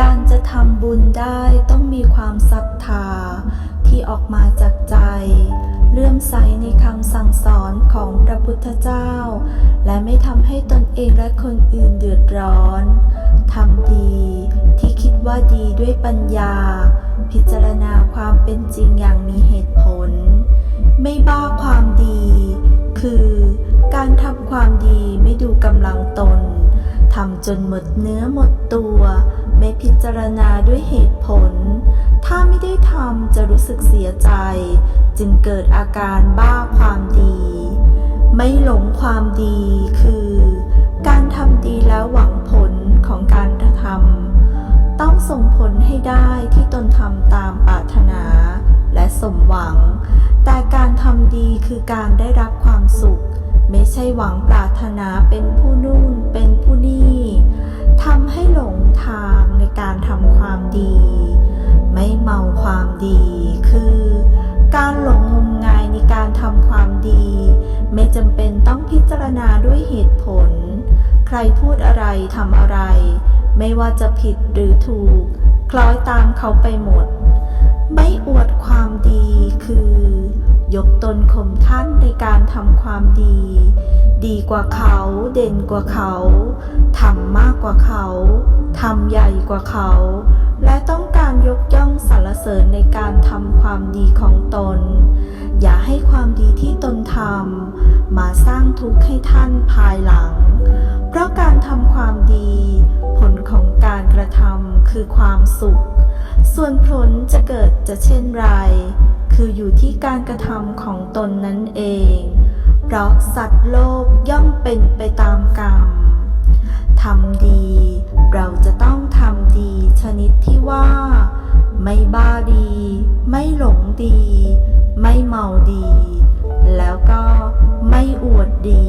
การจะทำบุญได้ต้องมีความศรัทธาที่ออกมาจากใจ เลื่อมใสในคำสั่งสอนของพระพุทธเจ้า และไม่ทำให้ตนเองและคนอื่นเดือดร้อนทำดีที่คิดว่าดีด้วยปัญญา พิจารณาความเป็นจริงอย่างมีเหตุผล ไม่บ้าความดี คือการทำความดีไม่ดูกำลังตน ทำจนหมดเนื้อหมดตัว ไม่พิจารณาด้วยเหตุผล ถ้าไม่ได้ทำจะรู้สึกเสียใจ จึงเกิดอาการบ้าความดี ไม่หลงความดีคือ การทำดีแล้วหวังผลของการกระทำต้องส่งผลให้ได้ที่ตนทำตามปรารถนาและสมหวัง แต่การทำดีคือการได้รับความสุข ไม่ใช่หวังปรารถนาเป็นผู้นู่นเป็นผู้นี่ทำให้หลงทางในการทำความดี ไม่เมาความดี คือ การหลงงมงายในการทำความดี ไม่จำเป็นต้องพิจารณาด้วยเหตุผล ใครพูดอะไรทำอะไร ไม่ว่าจะผิดหรือถูก คล้อยตามเขาไปหมด ไม่อวดความดีคือ ยกตนข่มท่านในการทำความดี ดีกว่าเขา เด่นกว่าเขาทำมากกว่าเขาทำใหญ่กว่าเขา และต้องการยกย่องสรรเสริญในการทำความดีของตน อย่าให้ความดีที่ตนทำมาสร้างทุกข์ให้ท่านภายหลัง เพราะการทำความดี ผลของการกระทำคือความสุข ส่วนผลจะเกิดจะเช่นไร คืออยู่ที่การกระทำของตนนั่นเอง เพราะสัตว์โลกย่อมเป็นไปตามกรรมทำดี เราจะต้องทำดีชนิดที่ว่า ไม่บ้าดี ไม่หลงดี ไม่เมาดี แล้วก็ไม่อวดดี